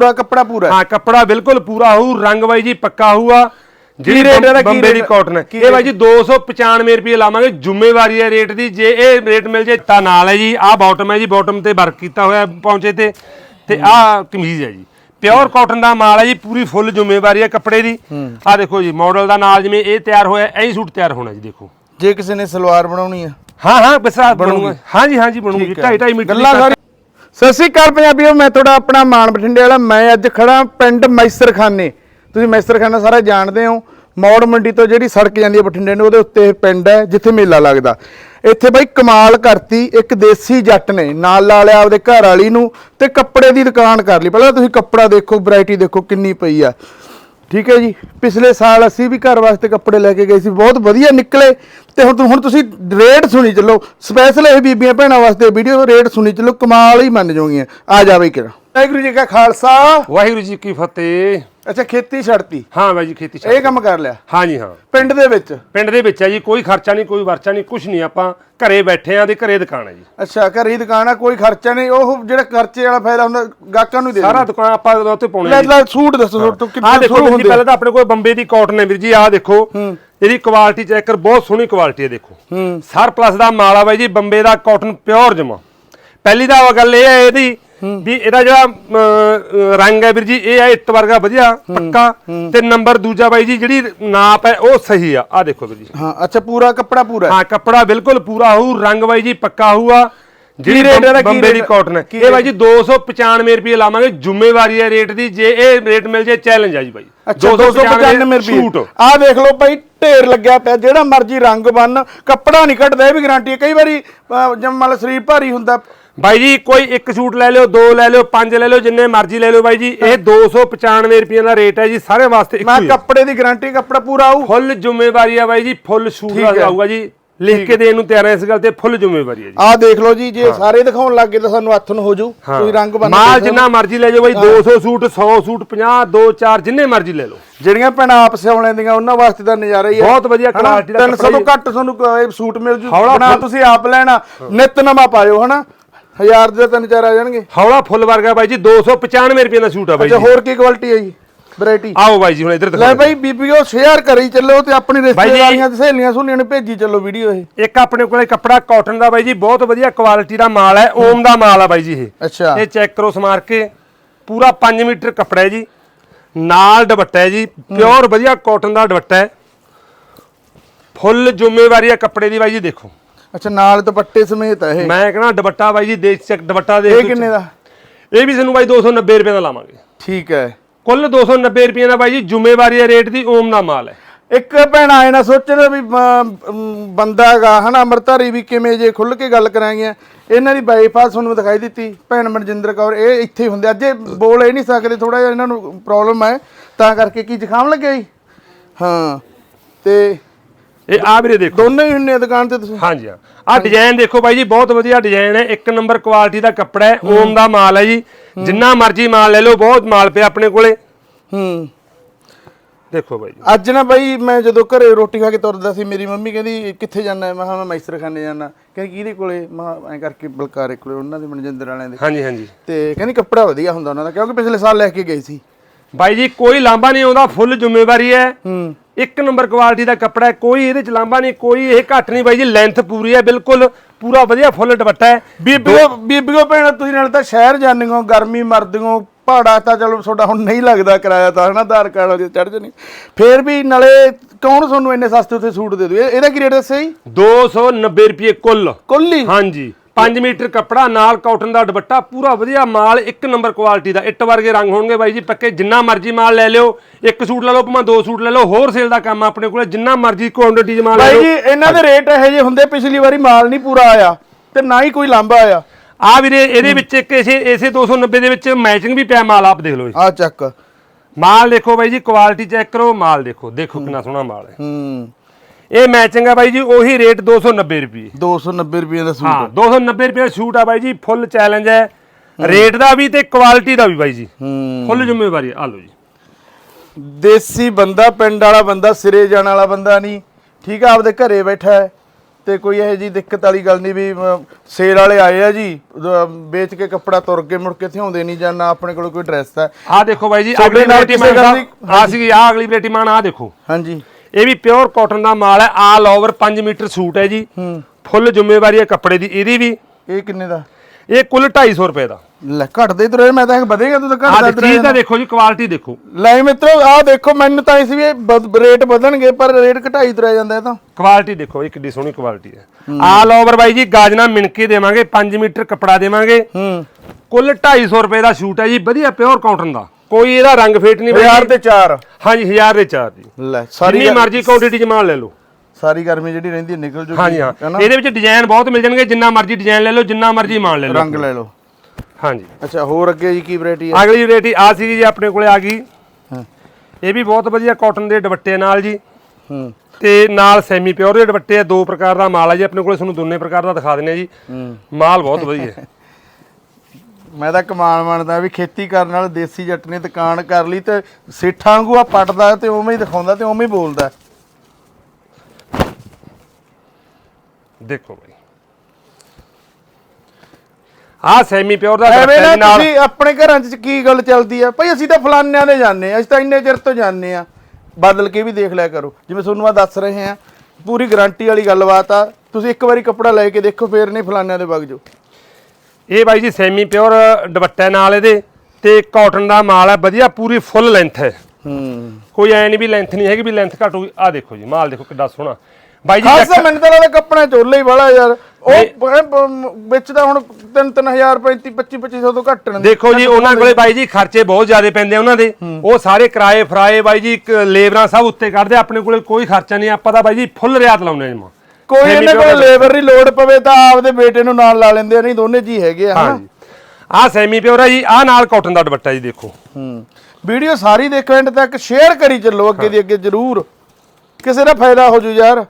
ਪੂਰਾ ਕੱਪੜਾ ਪੂਰਾ ਹਾਂ। ਕੱਪੜਾ ਬਿਲਕੁਲ ਪੂਰਾ ਹੋਊ ਰੰਗ ਬਾਈ ਜੀ ਪੱਕਾ ਹੋਊਗਾ। ਜਿਹੜੀ ਰੇਟ ਇਹਦਾ, ਕੀ ਦੀ ਰੇਟ? ਕਾਟਨ ਹੈ। ਕੀ ਇਹ ਬਾਈ ਜੀ 295 ਰੁਪਏ ਲਾਵਾਂਗੇ ਜ਼ਿੰਮੇਵਾਰੀ ਹੈ ਰੇਟ ਦੀ। ਜੇ ਇਹ ਰੇਟ ਮਿਲ ਜੇ ਤਾਂ ਨਾਲ ਹੈ ਜੀ। ਆਹ ਬਾਟਮ ਹੈ ਜੀ ਬਾਟਮ ਤੇ ਵਰਕ ਕੀਤਾ ਹੋਇਆ ਪਹੁੰਚੇ ਤੇ। ਤੇ ਆਹ ਕਮੀਜ਼ ਹੈ ਜੀ। ਪਿਓਰ ਕਾਟਨ ਦਾ ਮਾਲ ਹੈ ਜੀ ਪੂਰੀ ਫੁੱਲ ਜ਼ਿੰਮੇਵਾਰੀ ਹੈ ਕੱਪੜੇ ਦੀ। ਆਹ ਦੇਖੋ ਜੀ ਮਾਡਲ ਦਾ ਨਾਲ ਜਿਵੇਂ ਇਹ ਤਿਆਰ ਹੋਇਆ ਐਂ ਸੂਟ ਤਿਆਰ ਹੋਣਾ ਜੀ ਦੇਖੋ। ਜੇ ਕਿਸੇ ਨੇ ਸਲਵਾਰ ਬਣਾਉਣੀ ਆ ਹਾਂ ਹਾਂ ਬਸਾ ਬਣੂਗਾ। ਹਾਂ ਜੀ ਹਾਂ ਜੀ ਬਣੂਗੀ। ਠੀਕ ਹੈ। 2.5 2.5 ਮੀਟਰ ਗੱਲਾਂ ਦੀ ਸਤਿ ਸ਼੍ਰੀ ਅਕਾਲ ਪੰਜਾਬੀਓ, ਮੈਂ ਤੁਹਾਡਾ ਆਪਣਾ ਮਾਨ ਬਠਿੰਡੇ ਵਾਲਾ। ਮੈਂ ਅੱਜ ਖੜਾ ਪਿੰਡ ਮੈਸਰਖਾਨੇ। ਤੁਸੀਂ ਮੈਸਰਖਾਨਾ ਸਾਰਾ ਜਾਣਦੇ ਹੋ। ਮੌੜ ਮੰਡੀ ਤੋਂ ਜਿਹੜੀ ਸੜਕ ਜਾਂਦੀ ਹੈ ਬਠਿੰਡੇ ਨੂੰ, ਉਹਦੇ ਉੱਤੇ ਇਹ ਪਿੰਡ ਹੈ, ਜਿੱਥੇ ਮੇਲਾ ਲੱਗਦਾ। ਇੱਥੇ ਬਾਈ ਕਮਾਲ ਕਰਤੀ, ਇੱਕ ਦੇਸੀ ਜੱਟ ਨੇ, ਨਾਲ ਲਾ ਲਿਆ ਆਪਦੇ ਘਰ ਵਾਲੀ ਨੂੰ ਤੇ ਕੱਪੜੇ ਦੀ ਦੁਕਾਨ ਕਰ ਲਈ। ਪਹਿਲਾਂ ਤੁਸੀਂ ਕੱਪੜਾ ਦੇਖੋ, ਵੈਰਾਈਟੀ ਦੇਖੋ, ਕਿੰਨੀ ਪਈ ਆ। ਠੀਕ ਹੈ ਜੀ। ਪਿਛਲੇ ਸਾਲ ਅਸੀਂ ਵੀ ਘਰ ਵਾਸਤੇ ਕੱਪੜੇ ਲੈ ਕੇ ਗਏ ਸੀ। ਬਹੁਤ ਵਧੀਆ ਨਿਕਲੇ। ਤੇ ਹੁਣ ਹੁਣ ਤੁਸੀਂ ਰੇਟ ਸੁਣੀ ਚੱਲੋ। ਸਪੈਸ਼ਲ ਇਹ ਬੀਬੀਆਂ ਭੈਣਾਂ ਵਾਸਤੇ ਵੀਡੀਓ ਰੇਟ ਸੁਣੀ ਚੱਲੋ। ਕਮਾਲ ਹੀ ਮੰਨ ਜਾਓਗੀਆਂ। ਆ ਜਾਵੇ ਕਿਰਾ। ਵਾਹਿਗੁਰੂ ਜੀ ਕਾ ਖਾਲਸਾ। ਵਾਹਿਗੁਰੂ ਜੀ ਕੀ ਫਤਿਹ। ਅੱਛਾ ਖੇਤੀ ਛੱਡਤੀ। ਹਾਂ ਬਾਈ ਜੀ ਖੇਤੀ ਛੱਡ- ਇਹ ਕੰਮ ਕਰ ਲਿਆ? ਹਾਂ ਜੀ ਹਾਂ। ਪਿੰਡ ਦੇ ਵਿੱਚ? ਪਿੰਡ ਦੇ ਵਿੱਚ ਹੈ ਜੀ ਕੋਈ ਖਰਚਾ ਨਹੀਂ ਕੋਈ ਵਰਚਾ ਨਹੀਂ ਕੁਝ ਨਹੀਂ ਆਪਾਂ ਘਰੇ ਬੈਠੇ ਆਂ ਤੇ ਘਰੇ ਦੁਕਾਨ ਹੈ ਜੀ। ਅੱਛਾ ਘਰੇ ਹੀ ਦੁਕਾਨ ਆ ਕੋਈ ਖਰਚਾ ਨਹੀਂ ਉਹ ਜਿਹੜਾ ਖਰਚੇ ਵਾਲਾ ਫਾਇਦਾ ਹੁੰਦਾ ਗਾਹਕਾਂ ਨੂੰ ਦੇ ਸਾਰਾ ਦੁਕਾਨ ਆਪਾਂ ਉੱਤੇ ਪਾਉਣੇ ਲੈ ਲੈ ਸੂਟ ਦੱਸੋ ਸੂਟ ਤੋਂ ਕਿੰਨੇ ਜੀ ਹੁੰਦੇ ਪਹਿਲਾਂ ਤਾਂ ਆਪਣੇ ਕੋਲ ਬੰਬੇ ਦੀ ਕਾਟਨ ਹੈ ਵੀਰ ਜੀ ਆਹ ਦੇਖੋ। ਇਹਦੀ ਕੁਆਲਿਟੀ ਚੈੱਕ ਕਰ ਬਹੁਤ ਸੋਹਣੀ ਕੁਆਲਿਟੀ ਹੈ ਦੇਖੋ। ਸਰ ਪਲੱਸ ਦਾ ਮਾਲ ਆ ਬਾਈ ਜੀ ਬੰਬੇ ਦਾ ਕਾਟਨ ਪਿਓਰ ਜਮਾ। ਪਹਿਲੀ ਤਾਂ ਗੱਲ ਇਹ ਹੈ ਇਹਦੀ ਵੀ ਇਹਦਾ ਜਿਹੜਾ ਅਮ, ਅ, ਰੰਗ ਹੈ ਵੀਰ ਜੀ ਇਹ ਹੈ ਇੱਟ ਵਰਗਾ ਵਧੀਆ ਪੱਕਾ। ਤੇ ਨੰਬਰ ਦੂਜਾ ਬਾਈ ਜੀ ਜਿਹੜੀ ਨਾਪ ਹੈ ਉਹ ਸਹੀ ਆ। ਆਹ ਦੇਖੋ ਵੀਰ ਜੀ। ਹਾਂ ਅੱਛਾ ਪੂਰਾ ਕੱਪੜਾ ਪੂਰਾ ਹੈ। ਹਾਂ ਕੱਪੜਾ ਬਿਲਕੁਲ ਪੂਰਾ ਹੋਊ ਰੰਗ ਬਾਈ ਜੀ ਪੱਕਾ ਹੋਊਗਾ। ਜਿਹੜੀ ਰੇਟ ਇਹਦਾ, ਕੀ ਬੰਬੇ ਦੀ ਰੇਟ? ਕਾਟਨ ਹੈ। ਕੀ ਇਹ ਬਾਈ ਜੀ 295 ਰੁਪਏ ਲਾਵਾਂਗੇ ਜ਼ਿੰਮੇਵਾਰੀ ਹੈ ਰੇਟ ਦੀ। ਜੇ ਇਹ ਰੇਟ ਮਿਲ ਜੇ ਚੈਲੰਜ ਆ ਜੀ ਬਾਈ। ਅੱਛਾ 295 ਰੁਪਏ। ਸੂਟ। ਆਹ ਦੇਖ ਲਓ ਭਾਈ ਢੇਰ ਲੱਗਿਆ ਪਿਆ ਜਿਹੜਾ ਮਰਜ਼ੀ ਰੰਗ ਬੰਨ ਕੱਪੜਾ ਨਹੀਂ ਘਟਦਾ ਇਹ ਵੀ ਗਾਰੰਟੀ ਹੈ। ਕਈ ਵਾਰੀ ਅਹ, ਜਿਵੇਂ ਮੰਨ ਲਓ ਸਰੀਰ ਭਾਰੀ ਹੁੰਦਾ। ਬਾਈ ਜੀ ਕੋਈ ਇੱਕ ਸੂਟ ਲੈ ਲਿਓ ਦੋ ਲੈ ਲਿਓ ਪੰਜ ਲੈ ਲਿਓ ਜਿੰਨੇ ਮਰਜ਼ੀ ਲੈ ਲਿਓ ਬਾਈ ਜੀ। ਇਹ 295 ਰੁਪਏ ਦਾ ਰੇਟ ਹੈ ਜੀ ਸਾਰੇ ਵਾਸਤੇ ਇੱਕੋ ਮੈਂ ਹੀ ਹੈ। ਕੱਪੜੇ ਦੀ ਗਾਰੰਟੀ ਕੱਪੜਾ ਪੂਰਾ ਆਊ। ਫੁੱਲ ਜ਼ਿੰਮੇਵਾਰੀ ਹੈ ਬਾਈ ਜੀ ਫੁੱਲ ਸੂਟ ਠੀਕ ਹੈ। ਆਊਗਾ ਜੀ। ਲਿਖ ਕੇ ਦੇਣ ਨੂੰ ਤਿਆਰ ਹਾਂ ਇਸ ਗੱਲ ਤੇ ਫੁੱਲ ਜ਼ਿੰਮੇਵਾਰੀ ਹੈ ਜੀ। ਆਹ ਦੇਖ ਲਓ ਜੀ ਜੇ ਸਾਰੇ ਦਿਖਾਉਣ ਲੱਗ ਗਏ ਤਾਂ ਸਾਨੂੰ ਹੱਥ ਨੂੰ ਹੋ ਜੂ ਕੋਈ ਰੰਗ ਬੰਨ ਮਾਲ ਜਿੰਨਾ ਮਰਜ਼ੀ ਲੈ ਜਾਓ ਬਾਈ 200 ਸੂਟ 100 ਸੂਟ 50 2 4 ਜਿੰਨੇ ਮਰਜ਼ੀ ਲੈ ਲਓ। ਜਿਹੜੀਆਂ ਭੈਣਾਂ ਆਪ ਸਿਉਣ ਲੈਂਦੀਆਂ ਉਹਨਾਂ ਵਾਸਤੇ ਤਾਂ ਨਜ਼ਾਰਾ ਹੀ ਹੈ। ਬਹੁਤ ਵਧੀਆ quality ਦਾ 300 ਤੋਂ ਕੱਪੜਾ ਘੱਟ ਤੁਹਾਨੂੰ ਕ- ਇਹ ਸੂਟ ਮਿਲ ਜੂ। ਹੌਲਾ ਬਣਾ ਤੁਸੀਂ ਆਪ ਲੈਣਾ ਨਿਤ ਨਵਾਂ ਪਾਇਓ ਹਨਾ? ਹਜ਼ਾਰ ਦੇ ਤਿੰਨ ਚਾਰ ਆ ਜਾਣਗੇ। ਹੌਲਾ ਫੁੱਲ ਵਰਗਾ ਬਾਈ ਜੀ 295 ਰੁਪਏ ਦਾ ਸੂਟ ਆ ਬਾਈ ਅੱਛਾ ਜੀ। ਹੋਰ ਕੀ ਕੁਆਲਿਟੀ ਹੈ ਜੀ? ਵੈਰਾਈਟੀ ਆਓ ਬਾਈ ਜੀ ਹੁਣ ਇੱਧਰ ਲੈ ਦਿਖਾਓ ਭਾਈ ਬੀਬੀਓ ਸ਼ੇਅਰ ਕਰੀ ਚੱਲੋ ਤੇ ਆਪਣੀ ਰਿਸ਼ਤੇਦਾਰੀਆਂ ਤੇ ਸਹੇਲੀਆਂ ਸੁਹਲੀਆਂ ਨੂੰ ਭੇਜੀ ਚੱਲੋ ਵੀਡੀਓ ਇਹ। ਇੱਕ ਆਪਣੇ ਕੋਲੇ ਕੱਪੜਾ ਕਾਟਨ ਦਾ ਬਾਈ ਜੀ ਬਹੁਤ ਵਧੀਆ ਕੁਆਲਿਟੀ ਦਾ ਮਾਲ ਹੈ ਓਮ ਦਾ ਮਾਲ ਆ ਬਾਈ ਜੀ ਇਹ। ਅੱਛਾ। ਇਹ ਚੈੱਕ ਕਰੋ ਸਮਾਰ ਕੇ ਪੂਰਾ 5 ਮੀਟਰ ਕੱਪੜਾ ਹੈ ਜੀ। ਨਾਲ ਦੁਪੱਟਾ ਹੈ ਜੀ ਪਿਓਰ ਵਧੀਆ ਕਾਟਨ ਦਾ ਦੁਪੱਟਾ ਹੈ। ਫੁੱਲ ਜ਼ਿੰਮੇਵਾਰੀ ਹੈ ਕੱਪੜੇ ਦੀ ਬਾਈ ਜੀ ਦੇਖੋ। ਅੱਛਾ ਨਾਲ ਦੁਪੱਟੇ ਸਮੇਤ ਹੈ ਇਹ? ਮੈਂ ਕਹਣਾ ਦੁਪੱਟਾ ਬਾਈ ਜੀ ਦੇਖ ਚੱਕ ਦੁਪੱਟਾ ਦੇਖ ਇਹ ਕਿੰਨੇ ਦਾ? ਇਹ ਵੀ ਸਾਨੂੰ ਬਾਈ 290 ਰੁਪਏ ਦਾ ਲਾਵਾਂਗੇ। ਠੀਕ ਹੈ। ਕੁੱਲ 290 ਰੁਪਏ ਦਾ ਬਾਈ ਜੀ ਜ਼ਿੰਮੇਵਾਰੀ ਹੈ ਰੇਟ ਦੀ ਓਮ ਦਾ ਮਾਲ ਹੈ। ਇੱਕ ਭੈਣ ਆਏ ਨਾ ਸੋਚਣ ਵੀ ਅਮ, ਅਮ, ਬੰਦਾ ਹੈਗਾ ਹਨਾ ਅਮਰਤਾਰੀ ਵੀ ਕਿਵੇਂ ਜੇ ਖੁੱਲ ਕੇ ਗੱਲ ਕਰਾਂਗੇ ਇਹਨਾਂ ਦੀ ਬਾਈਪਾਸ ਤੁਹਾਨੂੰ ਦਿਖਾਈ ਦਿੱਤੀ ਭੈਣ ਮਨਜਿੰਦਰ ਕੌਰ ਇਹ ਇੱਥੇ ਹੀ ਹੁੰਦੇ ਅੱਜ ਇਹ ਬੋਲ ਇਹ ਨਹੀਂ ਸਕਦੇ ਥੋੜਾ ਜਿਹਾ ਇਹਨਾਂ ਨੂੰ ਪ੍ਰੋਬਲਮ ਹੈ। ਤਾਂ ਕਰਕੇ ਕੀ ਜ਼ੁਕਾਮ ਲੱਗਿਆ ਜੀ? ਹਾਂ ਤੇ ਇਹ ਆ ਵੀਰੇ ਦੇਖੋ। ਦੋਨੇ ਹੀ ਹੁੰਨੇ ਦੁਕਾਨ ਤੇ ਤੁਸੀਂ? ਹਾਂਜੀ ਹਾਂ। ਆ ਡਿਜ਼ਾਈਨ ਦੇਖੋ ਬਾਈ ਜੀ ਬਹੁਤ ਵਧੀਆ ਡਿਜ਼ਾਈਨ ਹੈ। ਇੱਕ ਨੰਬਰ ਕੁਆਲਿਟੀ ਦਾ ਕੱਪੜਾ ਹੈ ਓਮ ਦਾ ਮਾਲ ਹੈ ਜੀ। ਜਿੰਨਾ ਮਰਜ਼ੀ ਮਾਲ ਲੈ ਲਓ ਬਹੁਤ ਮਾਲ ਪਿਆ ਆਪਣੇ ਕੋਲੇ। ਹੂੰ। ਦੇਖੋ ਬਾਈ ਜੀ। ਅੱਜ ਨਾ ਬਾਈ ਮੈਂ ਜਦੋਂ ਘਰੇ ਰੋਟੀ ਖਾ ਕੇ ਤੁਰਦਾ ਸੀ ਮੇਰੀ ਮੰਮੀ ਕਹਿੰਦੀ ਕਿੱਥੇ ਜਾਣਾ ਮੈਂ ਕਿਹਾ ਮੈਂ ਮੈਸਰ ਖਾਨੇ ਜਾਣਾ ਕਹਿੰਦੀ ਕਿਹਦੇ ਕੋਲੇ? ਮੈਂ ਐ ਕਰਕੇ ਬਲਕਾਰੇ ਕੋਲੇ ਉਹਨਾਂ ਦੇ ਮਨਜਿੰਦਰ ਵਾਲਿਆਂ ਦੇ ਹਾਂਜੀ ਹਾਂਜੀ। ਤੇ ਕਹਿੰਦੀ ਕੱਪੜਾ ਵਧੀਆ ਹੁੰਦਾ ਉਹਨਾਂ ਦਾ ਕਿਉਂਕਿ ਪਿਛਲੇ ਸਾਲ ਲੈ ਕੇ ਗਏ ਸੀ। ਬਾਈ ਜੀ ਕੋਈ ਲਾਂਭਾ ਨਹੀਂ ਆਉਂਦਾ ਫੁੱਲ ਜ਼ਿੰਮੇਵਾਰੀ ਹੈ। ਹੂੰ। ਇੱਕ ਨੰਬਰ ਕੁਆਲਿਟੀ ਦਾ ਕੱਪੜਾ ਹੈ ਕੋਈ ਇਹਦੇ ਚ ਲਾਂਭਾ ਨਹੀਂ ਕੋਈ ਇਹ ਘੱਟ ਨਹੀਂ ਬਾਈ ਜੀ ਲੈਂਥ ਪੂਰੀ ਹੈ ਬਿਲਕੁਲ ਪੂਰਾ ਵਧੀਆ ਫੁੱਲ ਦੁਪੱਟਾ ਹੈ। ਬੀਬੀਓ ਬੀਬੀਓ ਭੈਣਾ ਤੁਸੀਂ ਨਾਲ ਤਾਂ ਸ਼ਹਿਰ ਜਾਂਦੇ ਹੋ ਗਰਮੀ ਮਰਦੇ ਹੋ ਪਹਾੜਾ ਤਾਂ ਚਲੋ ਤੁਹਾਡਾ ਹੁਣ ਨਹੀਂ ਲੱਗਦਾ ਕਿਰਾਇਆ ਤਾਂ ਹਨਾ ਆਧਾਰ ਕਾਰਡ ਵਾਲੀ ਚੜ ਜਣੀ। ਫੇਰ ਵੀ ਨਾਲੇ ਕੌਣ ਤੁਹਾਨੂੰ ਇੰਨੇ ਸਸਤੇ ਉੱਥੇ ਸੂਟ ਦੇ ਦੂ? ਇਹ- ਇਹਦਾ ਕੀ ਰੇਟ ਦੱਸਿਆ ਜੀ? 290 ਰੁਪਏ ਕੁੱਲ। ਕੁੱਲੀ ਹਾਂਜੀ। 5 ਮੀਟਰ ਕੱਪੜਾ ਨਾਲ ਕਾਟਨ ਦਾ ਦੁਪੱਟਾ ਪੂਰਾ ਵਧੀਆ ਮਾਲ ਇੱਕ ਨੰਬਰ ਕੁਆਲਿਟੀ ਦਾ। ਇੱਟ ਵਰਗੇ ਰੰਗ ਹੋਣਗੇ ਬਾਈ ਜੀ ਪੱਕੇ ਜਿੰਨਾ ਮਰਜ਼ੀ ਮਾਲ ਲੈ ਲਿਓ। ਇੱਕ ਸੂਟ ਲੈ ਲਓ ਭਾਵੇਂ ਦੋ ਸੂਟ ਲੈ ਲਓ ਹੋਰ ਸੇਲ ਦਾ ਕੰਮ ਆਪਣੇ ਕੋਲੇ ਜਿੰਨਾ ਮਰਜ਼ੀ ਕੁਆਂਟੀਟੀ ਚ ਮਾਲ ਲੈ ਬਾਈ ਲਓ। ਜੀ ਇਹਨਾਂ ਦੇ ਰੇਟ ਇਹੋ ਜਿਹੇ ਹੁੰਦੇ ਪਿਛਲੀ ਵਾਰੀ ਮਾਲ ਨਹੀਂ ਪੂਰਾ ਆਇਆ ਤੇ ਨਾ ਹੀ ਕੋਈ ਲਾਂਭਾ ਆਇਆ। ਆ ਵੀਰੇ ਇਹਦੇ ਵਿੱਚ ਇੱਕ ਇਸੇ ਇਸੇ 290 ਦੇ ਵਿੱਚ ਮੈਚਿੰਗ ਵੀ ਪਿਆ ਮਾਲ ਆਪ ਦੇਖ ਲਓ ਜੀ ਆ ਚੱਕ ਮਾਲ ਦੇਖੋ ਬਾਈ ਜੀ ਕੁਆਲਿਟੀ ਚੈੱਕ ਕਰੋ ਮਾਲ ਦੇਖੋ। ਦੇਖੋ ਕਿੰਨਾ ਸੋਹਣਾ ਮਾਲ ਹੈ। ਹੂੰ। ਇਹ ਮੈਚਿੰਗ ਆ ਬਾਈ ਜੀ ਉਹੀ ਰੇਟ 290 ਰੁਪਏ। 290 ਰੁਪਏ ਦਾ ਹਾਂ ਸੂਟ 290 ਰੁਪਏ ਸ਼ੂਟ ਆ ਬਾਈ ਜੀ ਫੁੱਲ ਚੈਲੰਜ ਹੈ। ਰੇਟ ਦਾ ਵੀ ਤੇ ਕੁਆਲਿਟੀ ਦਾ ਵੀ ਬਾਈ ਜੀ। ਹੂੰ। ਫੁੱਲ ਜ਼ਿੰਮੇਵਾਰੀ ਆ ਲਓ ਜੀ। ਦੇਸੀ ਬੰਦਾ ਪਿੰਡ ਵਾਲਾ ਬੰਦਾ ਸਿਰੇ ਜਾਣ ਵਾਲਾ ਬੰਦਾ ਨਹੀਂ। ਠੀਕ ਆ ਆਪਦੇ ਘਰੇ ਬੈਠਾ ਹੈ। ਤੇ ਕੋਈ ਇਹੋ ਜੀ ਦਿੱਕਤ ਵਾਲੀ ਗੱਲ ਨਹੀਂ ਵੀ ਅਮ, ਸੇਲ ਵਾਲੇ ਆਏ ਆ ਜੀ ਵੇਚ ਕੇ ਕੱਪੜਾ ਤੁਰ ਕੇ ਮੁੜ ਕੇ ਥਿਆਉਂਦੇ ਨਹੀਂ ਜਾਂ ਨਾ ਆਪਣੇ ਕੋਲ ਕੋਈ ਡਰੈਸ ਹੈ। ਆਹ ਦੇਖੋ ਬਾਈ ਜੀ ਤੁਹਾਡੇ ਅਗਲੀ ਨਾਲ ਵੈਰਾਈਟੀ ਕਿਸੇ ਮਾਨ ਗੱਲ ਦੀ- ਆ ਸੀ ਆਹ ਅਗਲੀ ਵੈਰਾਈਟੀ ਮਾਨ ਆ ਦੇਖੋ। ਹਾਂਜੀ। ਇਹ ਵੀ ਪਿਓਰ ਕਾਟਨ ਦਾ ਮਾਲ ਹੈ ਆਲ ਓਵਰ 5 ਮੀਟਰ ਸੂਟ ਹੈ ਜੀ। ਹੂੰ। ਫੁੱਲ ਜ਼ਿੰਮੇਵਾਰੀ ਹੈ ਕੱਪੜੇ ਦੀ ਇਹਦੀ ਵੀ। ਇਹ ਕਿੰਨੇ ਦਾ? ਇਹ ਕੁੱਲ 250 ਰੁਪਏ ਦਾ। ਲੈ ਘਟਦੇ ਤੁਰੇ ਮੈਂ ਤਾਂ ਵਧੇਗਾ ਤੂੰ ਤਾਂ ਘਟਦਾ ਦੇਖੋ ਚੀਜ਼ ਤਾਂ ਦੇਖੋ ਜੀ ਕੁਆਲਿਟੀ ਦੇਖੋ। ਲੈ ਮਿੱਤਰੋ ਆਹ ਦੇਖੋ ਮੈਨੂੰ ਤਾਂ ਇਸ ਵੀ ਰੇਟ ਵਧਣਗੇ ਪਰ ਰੇਟ ਘਟਾਈ ਤੁਰਿਆ ਜਾਂਦਾ ਇਹ ਤਾਂ। ਕੁਆਲਿਟੀ ਦੇਖੋ ਇਹ ਕਿੱਡੀ ਸੋਹਣੀ ਕੁਆਲਿਟੀ ਹੈ। ਆਲ ਓਵਰ ਬਾਈ ਜੀ ਗਾਜਨਾ ਮਿਣਕੇ ਦੇਵਾਂਗੇ 5 ਮੀਟਰ ਕੱਪੜਾ ਦੇਵਾਂਗੇ। ਹੂੰ। ਕੁੱਲ 250 ਰੁਪਏ ਦਾ ਸ਼ੂਟ ਹੈ ਜੀ ਵਧੀਆ ਪਿਓਰ ਕਾਟਨ ਦਾ। ਕੋਈ ਇਹਦਾ ਰੰਗ ਫੇਟ ਨਹੀਂ ਬਾਈ। ਹਜ਼ਾਰ ਜੀ। ਤੇ ਚਾਰ। ਹਾਂਜੀ 1000 ਦੇ ਚਾਰ ਜੀ। ਲੈ ਸਾਰੀ ਜਿੰਨੀ ਮਰਜ਼ੀ ਕੁਆਂਟੀਟੀ ਚ ਮਾਲ ਲੈ ਲਓ। ਸਾਰੀ ਗਰਮੀ ਜਿਹੜੀ ਰਹਿੰਦੀ ਹੈ ਨਿਕਲ ਜੂਗੀ ਹਾਂਜੀ ਹਾਂ? ਇਹਦੇ ਵਿੱਚ ਡਿਜ਼ਾਈਨ ਬਹੁਤ ਮਿਲ ਜਾਣਗੇ ਜਿੰਨਾ ਮਰਜ਼ੀ ਡਿਜ਼ਾਈਨ ਲੈ ਲਓ ਜਿੰਨਾ ਮਰਜ਼ੀ ਮਾਲ ਲੈ ਲਓ ਰੰਗ ਲੈ ਲਓ। ਹਾਂਜੀ। ਅੱਛਾ ਹੋਰ ਅੱਗੇ ਜੀ ਕੀ ਵੈਰਾਈਟੀ ਹੈ? ਅਗਲੀ ਵੈਰਾਈਟੀ ਆ ਸੀਗੀ ਜੀ ਆਪਣੇ ਕੋਲੇ ਆ ਗਈ। ਹਾਂ। ਇਹ ਵੀ ਬਹੁਤ ਵਧੀਆ ਕਾਟਨ ਦੇ ਦੁਪੱਟੇ ਨਾਲ ਜੀ। ਹੂੰ। ਤੇ ਨਾਲ ਸੈਮੀ ਪਿਓਰ ਦੇ ਦੁਪੱਟੇ ਆ ਦੋ ਪ੍ਰਕਾਰ ਦਾ ਮਾਲ ਆ ਜੀ। ਆਪਣੇ ਕੋਲੇ ਤੁਹਾਨੂੰ ਦੋਨੇ ਪ੍ਰਕਾਰ ਦਾ ਦਿਖਾ ਦਿੰਨੇ ਆ ਜੀ। ਹੂੰ। ਮਾਲ ਬਹੁਤ ਵਧੀਆ ਹੈ। ਮੈਂ ਤਾਂ ਕਮਾਲ ਮੰਨਦਾ ਵੀ ਖੇਤੀ ਕਰਨ ਨਾਲ ਦੇਸੀ ਜੱਟ ਨੇ ਦੁਕਾਨ ਕਰ ਲਈ ਤੇ ਸੇਠਾਂ ਵਾਂਗੂ ਆ ਪਟਦਾ ਤੇ ਉਵੇਂ ਹੀ ਦਿਖਾਉਂਦਾ ਤੇ ਉਵੇਂ ਹੀ ਬੋਲਦਾ। ਦੇਖੋ ਬਾਈ। ਆ ਸੈਮੀ ਪਿਓਰ ਦਾ ਐਵੇਂ ਨਾ ਨਾਲ। ਤੁਸੀਂ ਆਪਣੇ ਘਰਾਂ 'ਚ ਕੀ ਗੱਲ ਚੱਲਦੀ ਆ? ਭਾਈ ਅਸੀਂ ਤਾਂ ਫਲਾਨਿਆਂ ਦੇ ਜਾਂਦੇ ਆ ਅਸੀਂ ਤਾਂ ਇੰਨੇ ਚਿਰ ਤੋਂ ਜਾਂਦੇ ਆ। ਬਦਲ ਕੇ ਵੀ ਦੇਖ ਲਿਆ ਕਰੋ। ਜਿਵੇਂ ਤੁਹਾਨੂੰ ਮੈਂ ਦੱਸ ਰਹੇ ਆ ਪੂਰੀ ਗਾਰੰਟੀ ਵਾਲੀ ਗੱਲਬਾਤ ਆ। ਤੁਸੀਂ ਇੱਕ ਵਾਰੀ ਕੱਪੜਾ ਲੈ ਕੇ ਦੇਖੋ ਫੇਰ ਨਹੀਂ ਫਲਾਨਿਆਂ ਦੇ ਵਗ ਜਾਓ। ਇਹ ਬਾਈ ਜੀ ਸੈਮੀ ਪਿਓਰ ਦੁਪੱਟੇ ਨਾਲ ਇਹਦੇ ਤੇ ਕਾਟਨ ਦਾ ਮਾਲ ਹੈ ਵਧੀਆ ਪੂਰੀ ਫੁੱਲ ਲੈਂਥ ਹੈ। ਹੂੰ। ਕੋਈ ਐ ਨਹੀਂ ਵੀ ਲੈਂਥ ਨਹੀਂ ਹੈਗੀ ਵੀ ਲੈਂਥ ਘੱਟ ਹੋਈ ਆ ਦੇਖੋ ਜੀ ਮਾਲ ਦੇਖੋ ਕਿੱਡਾ ਸੋਹਣਾ। ਬਾਈ ਜੀ ਖਾਸ ਮੈਨੂੰ ਤਾਂ ਲੱਗਦਾ ਕੱਪੜਾ ਚੋਲੇ ਹੀ ਵਾਲਾ ਯਾਰ। ਉਹ ਵਿੱਚ ਤਾਂ ਹੁਣ 3-3000 35 2500 ਤੋਂ ਘੱਟ ਨਹੀਂ। ਦੇਖੋ ਜੀ ਉਹਨਾਂ ਕੋਲੇ ਬਾਈ ਜੀ ਖਰਚੇ ਬਹੁਤ ਜ਼ਿਆਦਾ ਪੈਂਦੇ ਆ ਉਹਨਾਂ ਦੇ। ਉਹ ਸਾਰੇ ਕਿਰਾਏ ਫਰਾਏ ਬਾਈ ਜੀ ਲੇਬਰਾਂ ਸਭ ਉੱਤੇ ਕੱਢਦੇ ਆਪਣੇ ਕੋਲੇ ਕੋਈ ਖਰਚਾ ਨਹੀਂ ਆਪਾਂ ਤਾਂ ਬਾਈ ਜੀ ਫੁੱਲ ਰਿਆਤ ਲਾਉਂਦੇ ਜਮਾ ਕੋਈ ਇਹਨਾਂ ਕੋਲ ਲੇਬਰ ਦੀ ਲੋੜ ਪਵੇ ਤਾਂ ਆਪਦੇ ਬੇਟੇ ਨੂੰ ਨਾਲ ਲਾ ਲੈਂਦੇ ਨਹੀਂ ਦੋਨੇ ਜੀ ਹੈਗੇ ਆ ਹਾਂਜੀ। ਆ ਸੈਮੀ ਪਿਓਰ ਹੈ ਜੀ ਆ ਨਾਲ ਕਾਟਨ ਦਾ ਦੁਪੱਟਾ ਜੀ ਦੇਖੋ। ਹੂੰ। ਵੀਡੀਓ ਸਾਰੀ ਦੇਖੋ ਐਂਡ ਤੱਕ ਸ਼ੇਅਰ ਕਰੀ ਚੱਲੋ ਅੱਗੇ ਦੀ ਅੱਗੇ ਜਰੂਰ। ਕਿਸੇ ਦਾ ਫਾਇਦਾ ਹੋ ਜੂ ਯਾਰ।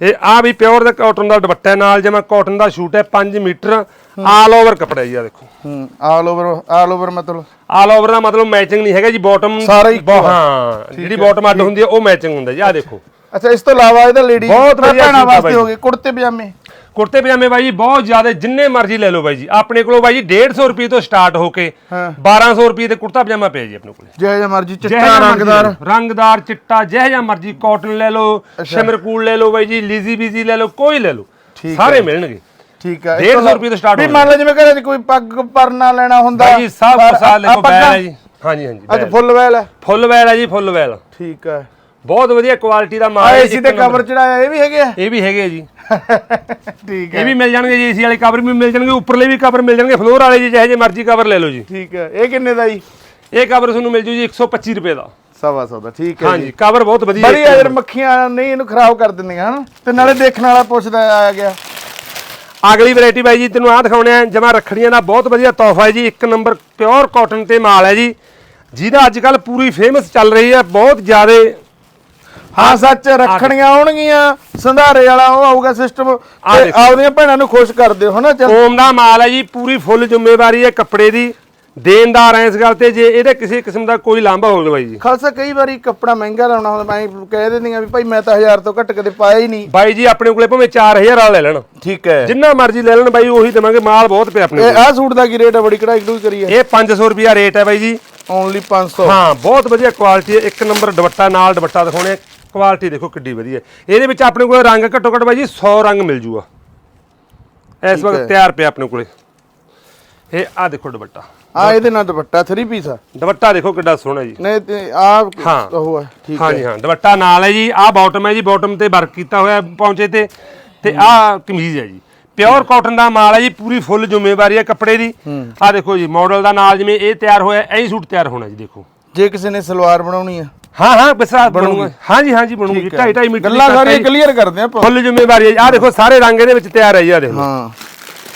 ਇਹ ਆ ਵੀ ਪਿਓਰ ਦਾ ਕਾਟਨ ਦਾ ਦੁਪੱਟਾ ਹੈ ਨਾਲ ਜਿਵੇਂ ਕਾਟਨ ਦਾ ਸ਼ੂਟ ਹੈ 5 ਮੀਟਰ ਆਲ ਓਵਰ ਕੱਪੜਾ ਜੀ ਆ ਦੇਖੋ। ਹੂੰ ਆਲ ਓਵਰ ਆਲ ਓਵਰ ਮਤਲਬ? ਆਲ ਓਵਰ ਦਾ ਮਤਲਬ ਮੈਚਿੰਗ ਨਹੀਂ ਹੈਗਾ ਜੀ ਬਾਟਮ। ਹਾਂ ਜਿਹੜੀ ਬਾਟਮ ਅੱਡ ਹੁੰਦੀ ਹੈ ਉਹ ਮੈਚਿੰਗ ਹੁੰਦਾ ਜੀ ਆ ਦੇਖੋ। ਅੱਛਾ ਇਸ ਤੋਂ ਇਲਾਵਾ ਇਹਦਾ ਲੇਡੀ ਬਹੁਤ ਵਧੀਆ ਭੈਣਾਂ ਸੂਟ ਆ ਵਾਸਤੇ ਬਾਈ। ਹੋ ਗਏ ਕੁੜਤੇ ਪਜਾਮੇ। ਕੁੜਤੇ ਪਜਾਮੇ ਬਾਈ ਜੀ ਬਹੁਤ ਜ਼ਿਆਦਾ ਜਿੰਨੇ ਮਰਜ਼ੀ ਲੈ ਲਓ ਬਾਈ ਜੀ। ਆਪਣੇ ਕੋਲੋਂ ਬਾਈ ਜੀ 150 ਰੁਪਏ ਤੋਂ ਸਟਾਰਟ ਹੋ ਕੇ ਹਾਂ। 1200 ਰੁਪਏ ਤੇ ਕੁੜਤਾ ਪਜਾਮਾ ਪਿਆ ਜੀ ਆਪਣੇ ਕੋਲੇ। ਜਿਹੋ ਜਿਹਾ ਮਰਜ਼ੀ ਜਿਹੋ ਚਿੱਟਾ ਜਿਹਾ ਮਰਜ਼ੀ ਰੰਗਦਾਰ। ਲੈ ਲਓ, ਰੰਗਦਾਰ ਚਿੱਟਾ ਜਿਹੋ ਜਿਹਾ ਮਰਜ਼ੀ ਕਾਟਨ ਲੈ ਲਓ ਸ਼ਿਮਰਕੂਲ ਲੈ ਲਓ ਬਾਈ ਜੀ ਲੀਜ਼ੀ ਬੀਜ਼ੀ ਲੈ ਲਓ ਕੋਈ ਲੈ ਲਓ। ਸਾਰੇ ਮਿਲਣਗੇ। ਠੀਕ ਹੈ। 150 ਰੁਪਏ ਤੋਂ start ਵੀ ਹੋ ਮੰਨ ਲਓ ਜਿਵੇਂ ਘਰੇ ਕੋਈ ਪੱਗ ਪਰਨਾ ਲੈਣਾ ਹੁੰਦਾ ਬਾਈ ਜੀ ਸਭ ਪਰ ਆ ਦੇਖੋ ਆਪਾਂ ਬੈਲ ਹੈ ਜੀ। ਹਾਂਜੀ ਹਾਂਜੀ ਅੱਜ ਬੈਲ। ਫੁੱਲ ਵੈਲ ਹੈ। ਫੁੱਲ ਵੈਲ ਹੈ ਜੀ ਫੁੱਲ ਵੈਲ ਠੀਕ ਹੈ। ਬਹੁਤ ਵਧੀਆ ਕੁਆਲਿਟੀ ਦਾ ਮਾਲ ਆ ਹੈ ਏਸੀ ਤੇ ਕਵਰ ਚੜਾਇਆ ਇਹ ਵੀ ਹੈਗੇ ਆ? ਇਹ ਵੀ ਹੈਗੇ ਆ ਜੀ। ਠੀਕ ਇਹ ਹੈ। ਵੀ ਮਿਲ ਜਾਣਗੇ ਜੀ ਏਸੀ ਵਾਲੇ ਕਵਰ ਵੀ ਮਿਲ ਜਾਣਗੇ ਉੱਪਰਲੇ ਵੀ ਕਵਰ ਮਿਲ ਜਾਣਗੇ ਫਲੋਰ ਵਾਲੇ ਜੀ ਜਿਹੇ ਜੇ ਮਰਜ਼ੀ ਕਵਰ ਲੈ ਲਓ ਜੀ। ਠੀਕ ਹੈ। ਇਹ ਕਿੰਨੇ ਦਾ ਜੀ? ਇਹ ਕਵਰ ਤੁਹਾਨੂੰ ਮਿਲ ਜੂ ਜੀ 125 ਰੁਪਏ ਦਾ। ਸਵਾ ਸੌ ਦਾ ਠੀਕ ਹੈ ਹਾਂਜੀ ਕਵਰ ਬਹੁਤ ਵਧੀਆ ਬੜੀ ਯਾਰ ਮੱਖੀਆਂ ਨਹੀਂ ਇਹਨੂੰ ਖਰਾਬ ਕਰ ਦਿੰਦੀਆਂ ਹਨ? ਤੇ ਨਾਲੇ ਦੇਖਣ ਵਾਲਾ ਪੁੱਛਦਾ ਆ ਗਿਆ। ਅਗਲੀ ਵੈਰਾਈਟੀ ਬਾਈ ਜੀ ਤੈਨੂੰ ਆਹ ਦਿਖਾਉਣੇ ਆ ਜਮਾ ਰੱਖੜੀਆਂ ਦਾ ਬਹੁਤ ਵਧੀਆ ਤੋਹਫਾ ਹੈ ਜੀ ਇੱਕ ਨੰਬਰ ਪਿਓਰ ਕਾਟਨ ਤੇ ਮਾਲ ਹੈ ਜੀ ਜਿਹਦਾ ਅੱਜ ਕੱਲ ਪੂਰੀ ਫੇਮਸ ਚੱਲ ਰਹੀ ਹੈ ਬਹੁਤ ਜ਼ਿਆਦਾ ਹਾਂ ਸੱਚ ਰੱਖਣੀਆਂ ਆਉਣਗੀਆਂ ਸੰਧਾਰੇ ਵਾਲਾ ਉਹ ਆਊਗਾ ਸਿਸਟਮ ਤੇ। ਆਪਦੀਆਂ ਭੈਣਾਂ ਨੂੰ ਖੁਸ਼ ਕਰ ਦਿਓ ਹਨਾ ਚੱਲ। ਓਮ ਦਾ ਮਾਲ ਹੈ ਜੀ ਪੂਰੀ ਫੁੱਲ ਜ਼ਿੰਮੇਵਾਰੀ ਹੈ ਕੱਪੜੇ ਦੀ। ਦੇਣਦਾਰ ਹੈ ਇਸ ਗੱਲ ਤੇ ਜੇ ਇਹਦੇ ਕਿਸੇ ਕਿਸਮ ਦਾ ਕੋਈ ਲਾਂਭਾ ਹੋਵੇ ਬਾਈ ਜੀ। ਖਾਲਸਾ ਕਈ ਵਾਰੀ ਕੱਪੜਾ ਮਹਿੰਗਾ ਲਾਉਣਾ ਹੁੰਦਾ ਮੈਂ ਕਹਿ ਦਿੰਦੀਆਂ ਵੀ ਭਾਈ ਮੈਂ ਤਾਂ 1000 ਤੋਂ ਘੱਟ ਕਦੇ ਪਾਇਆ ਹੀ ਨਹੀਂ। ਬਾਈ ਜੀ ਆਪਣੇ ਕੋਲੇ ਭਾਵੇਂ 4000 ਵਾਲਾ ਲੈ ਲੈਣ। ਠੀਕ ਹੈ। ਜਿੰਨਾ ਮਰਜ਼ੀ ਲੈ ਲੈਣ ਬਾਈ ਉਹੀ ਦੇਵਾਂਗੇ ਮਾਲ ਬਹੁਤ ਪਿਆ ਆਪਣੇ ਇਹ ਆਹ ਸੂਟ ਦਾ ਕੀ ਰੇਟ ਹੈ ਬੜੀ ਕਢਾਈ ਕਢੂਈ ਕਰੀ ਹੈ। ਇਹ 500 ਰੁਪਿਆ ਰੇਟ ਹੈ ਬਾਈ ਜੀ। ਓਨਲੀ 500 ਹਾਂ ਬਹੁਤ ਵਧੀਆ ਕੁਆਲਿਟੀ ਹੈ। ਇੱਕ ਨੰਬਰ ਦੁਪੱਟਾ ਨਾਲ ਦੁਪੱਟਾ ਦਿਖਾਉਣੇ ਕੁਆਲਿਟੀ ਦੇਖੋ ਕਿੱਡੀ ਵਧੀਆ। ਹੈ। ਇਹਦੇ ਵਿੱਚ ਆਪਣੇ ਕੋਲ ਰੰਗ ਘੱਟੋ ਘੱਟ ਬਾਈ ਜੀ 100 ਰੰਗ ਮਿਲ ਜੂਗਾ। ਇਸ ਵਕਤ ਹੈ। ਤਿਆਰ ਪਿਆ ਆਪਣੇ ਕੋਲੇ। ਇਹ ਆ ਦੇਖੋ ਦੁਪੱਟਾ। ਆ ਇਹਦੇ ਨਾਲ ਦੁਪੱਟਾ 3 ਪੀਸ ਆ। ਦੁਪੱਟਾ ਦੇਖੋ ਕਿੱਡਾ ਸੋਹਣਾ ਜੀ। ਨਹੀਂ ਤੇ ਆ ਹਾਂ। ਉਹ ਹੈ ਠੀਕ ਹਾਂਜੀ ਹੈ। ਹਾਂ ਦੁਪੱਟਾ ਨਾਲ ਹੈ ਜੀ। ਆਹ ਬਾਟਮ ਹੈ ਜੀ ਬਾਟਮ ਤੇ ਵਰਕ ਕੀਤਾ ਹੋਇਆ ਪੌਂਚੇ ਤੇ। ਤੇ ਆਹ ਕਮੀਜ਼ ਹੈ ਜੀ। ਪਿਓਰ ਕਾਟਨ ਦਾ ਮਾਲ ਹੈ ਜੀ ਪੂਰੀ ਫੁੱਲ ਜ਼ਿੰਮੇਵਾਰੀ ਹੈ ਕੱਪੜੇ ਦੀ। ਆਹ ਦੇਖੋ ਜੀ ਮਾਡਲ ਦਾ ਨਾਲ ਜਿਵੇਂ ਇਹ ਤਿਆਰ ਹੋਇਆ ਐਂ ਹੀ ਸੂਟ ਤਿਆਰ ਹੋਣਾ ਜੀ ਦੇਖੋ। ਜੇ ਕਿਸੇ ਨੇ ਸਲਵਾਰ ਬਣਾਉਣੀ ਆ ਹਾਂ ਹਾਂ ਬਸਾ ਬਣੂਗਾ। ਹਾਂਜੀ ਹਾਂਜੀ ਬਣੂਗੀ। 2.5 2.5 ਮੀਟਰ ਗੱਲਾਂ ਸਾਰੀਆਂ ਕਲੀਅਰ ਕਰਦੇ ਆਪਾਂ। ਫੁੱਲ ਜ਼ਿੰਮੇਵਾਰੀ ਹੈ ਆਹ ਦੇਖੋ ਸਾਰੇ ਰੰਗ ਇਹਦੇ ਵਿੱਚ ਤਿਆਰ ਹੈ ਜੀ ਆਹ ਦੇਖੋ। ਹਾਂ।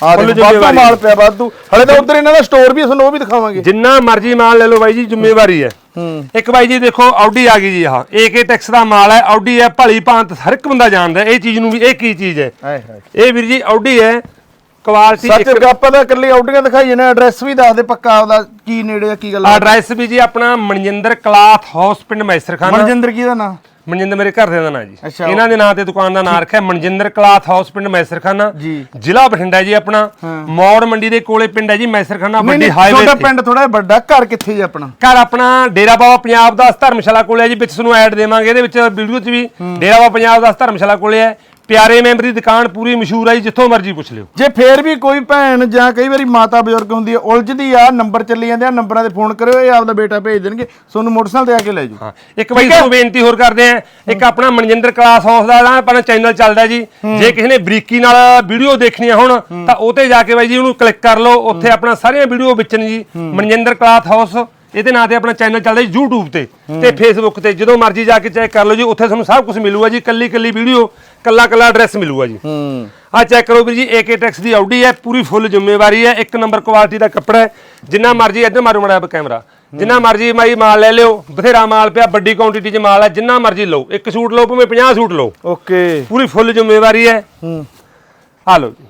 ਆ ਦੇਖੋ ਜ਼ਿੰਮੇਵਾਰੀ। ਮਾਲ ਪਿਆ ਵਾਧੂ। ਹਲੇ ਤਾਂ ਉਧਰ ਇਹਨਾਂ ਦਾ ਸਟੋਰ ਵੀ ਹੈ, ਤੁਹਾਨੂੰ ਉਹ ਵੀ ਦਿਖਾਵਾਂਗੇ। ਜਿੰਨਾ ਮਰਜ਼ੀ ਮਾਲ ਲੈ ਲਓ ਬਾਈ ਜੀ ਜ਼ਿੰਮੇਵਾਰੀ ਹੈ। ਹੂੰ। ਇੱਕ ਬਾਈ ਜੀ ਦੇਖੋ ਆਡੀ ਆ ਗਈ ਜੀ ਆਹ। ਏਕੇ ਟੈਕਸ ਦਾ ਮਾਲ ਹੈ। ਆਡੀ ਹੈ ਭਲੀ ਭਾਂਤ ਹਰ ਇੱਕ ਬੰਦਾ ਜਾਣਦਾ ਇਹ ਚੀਜ਼ ਨੂੰ ਵੀ ਇਹ ਕੀ ਚੀਜ਼ ਹੈ? ਹਾਏ ਹਾਏ। ਇਹ ਵੀਰ ਜੀ ਆਡੀ ਹੈ। ਕੁਆਲਿਟੀ ਸੱਚ ਆਪਾਂ ਤਾਂ ਇਕੱਲੀ ਆਊਟਿੰਗਾਂ ਦਿਖਾਈਏ ਨਾ ਐਡਰੈਸ ਵੀ ਦੱਸ ਦੇ ਪੱਕਾ ਆਪਦਾ ਕੀ ਨੇੜੇ ਆ ਕੀ ਗੱਲ ਆ। ਐਡਰੈਸ ਵੀ ਜੀ ਆਪਣਾ ਮਨਜਿੰਦਰ ਕਲਾਥ ਹਾਊਸ ਪਿੰਡ ਮੈਸਰਖਾਨਾ ਮਨਜਿੰਦਰ ਕੀ ਦਾ ਨਾਂ? ਮਨਜਿੰਦਰ ਮੇਰੇ ਘਰ ਦੇ ਦਾ ਨਾਂ ਜੀ। ਇਹਨਾਂ ਦੇ ਨਾਂ ਤੇ ਦੁਕਾਨ ਦਾ ਨਾਂ ਰੱਖਿਆ ਮਨਜਿੰਦਰ ਕਲਾਥ ਹਾਊਸ ਪਿੰਡ ਮੈਸਰਖਾਨਾ। ਜ਼ਿਲ੍ਹਾ ਬਠਿੰਡਾ ਜੀ ਆਪਣਾ। ਮੌੜ ਮੰਡੀ ਦੇ ਕੋਲੇ ਪਿੰਡ ਹੈ ਜੀ ਮੈਸਰਖਾਨਾ ਵੱਡੀ ਹਾਈਵੇ ਤੇ। ਪਿੰਡ ਥੋੜਾ ਵੱਡਾ ਘਰ ਕਿੱਥੇ ਜੀ ਆਪਣਾ? ਘਰ ਆਪਣਾ ਡੇਰਾ ਬਾਬਾ ਪੰਜਾਬ ਦਾਸ ਧਰਮਸ਼ਾਲਾ ਕੋਲੇ ਹੈ ਜੀ ਵਿੱਚ ਤੁਹਾਨੂੰ ਐਡ ਦੇਵਾਂਗੇ ਇਹਦੇ ਵਿੱਚ ਵੀਡੀਓ 'ਚ ਵੀ ਡੇਰਾ ਬਾਬਾ ਪੰਜਾਬ ਦਾਸ ਧਰਮਸ਼ਾਲਾ ਕੋਲੇ ਹੈ। ਪਿਆਰੇ ਮੈਂਬਰ ਦੀ ਦੁਕਾਨ ਪੂਰੀ ਮਸ਼ਹੂਰ ਹੈ ਜੀ ਜਿੱਥੋਂ ਮਰਜ਼ੀ ਪੁੱਛ ਲਿਓ। ਜੇ ਫੇਰ ਵੀ ਕੋਈ ਭੈਣ ਜਾਂ ਕਈ ਵਾਰੀ ਮਾਤਾ ਬਜ਼ੁਰਗ ਹੁੰਦੀ ਹੈ ਉਲਝਦੀ ਆ ਨੰਬਰ ਚੱਲੀ ਜਾਂਦੇ ਆ ਨੰਬਰਾਂ ਤੇ ਫੋਨ ਕਰਿਓ ਇਹ ਆਪਦਾ ਬੇਟਾ ਭੇਜ ਦੇਣਗੇ ਤੁਹਾਨੂੰ ਮੋਟਰਸਾਈਕਲ ਤੇ ਆ ਕੇ ਲੈ ਜਾਓ। ਹਾਂ ਇੱਕ ਵਾਰੀ ਤੁਹਾਨੂੰ ਬੇਨਤੀ ਹੋਰ ਕਰਦੇ ਆ ਇੱਕ ਆਪਣਾ ਮਨਜਿੰਦਰ ਕਲਾਸ ਹਾਊਸ ਦਾ ਨਾ ਆਪਣਾ ਚੈਨਲ ਚੱਲਦਾ ਜੀ। ਜੇ ਕਿਸੇ ਨੇ ਬਰੀਕੀ ਨਾਲ ਵੀਡੀਓ ਦੇਖਣੀਆਂ ਹੋਣ ਤਾਂ ਉਹ ਤੇ ਜਾ ਕੇ ਬਾਈ ਜੀ ਉਹਨੂੰ ਕਲਿੱਕ ਕਰ ਲਓ ਉੱਥੇ ਆਪਣਾ ਸਾਰੀਆਂ ਵੀਡੀਓ ਵਿੱਚ ਨੇ ਜੀ ਮਨਜਿੰਦਰ ਕਲਾਸ ਹਾਊਸ ਇਹਦੇ ਨਾਂ ਤੇ ਆਪਣਾ ਚੈਨਲ ਚੱਲਦਾ ਜੀ YouTube ਤੇ ਤੇ Facebook ਤੇ। ਜਦੋਂ ਮਰਜ਼ੀ ਜਾ ਕੇ ਚੈੱਕ ਕਰ ਲਓ ਜੀ ਉੱਥੇ ਤੁਹਾਨੂੰ ਸਭ ਕੁਝ ਮਿਲੂਗਾ ਜੀ ਕੱਲੀ ਕੱਲੀ ਵੀਡੀਓ ਕੱਲਾ ਕੱਲਾ ਐਡਰੈਸ ਮਿਲੂਗਾ ਜੀ। ਹੂੰ। ਆ ਚੈੱਕ ਕਰੋ ਵੀਰ ਜੀ AK ਟੈਕਸ ਦੀ ਆਉਡੀ ਹੈ ਪੂਰੀ ਫੁੱਲ ਜ਼ਿੰਮੇਵਾਰੀ ਹੈ ਇੱਕ ਨੰਬਰ ਕੁਆਲਿਟੀ ਦਾ ਕੱਪੜਾ ਹੈ ਜਿੰਨਾ ਮਰਜ਼ੀ ਇੱਧਰ ਮਾਰੋ ਮੜਾ ਕੈਮਰਾ ਜਿੰਨਾ ਮਰਜ਼ੀ ਮਾਈ ਮਾਲ ਲੈ ਲਿਓ ਬਥੇਰਾ ਮਾਲ ਪਿਆ ਵੱਡੀ ਕੁਆਂਟੀਟੀ 'ਚ ਮਾਲ ਹੈ ਜਿੰਨਾ ਮਰਜ਼ੀ ਲਓ ਇੱਕ ਸੂਟ ਲਓ ਭਾਵੇਂ 50 ਸੂਟ ਲਓ। ਓਕੇ ਪੂਰੀ ਫੁੱਲ ਜ਼ਿੰਮੇਵਾਰੀ ਹੈ। ਹੂੰ। ਆ ਲਓ ਜੀ।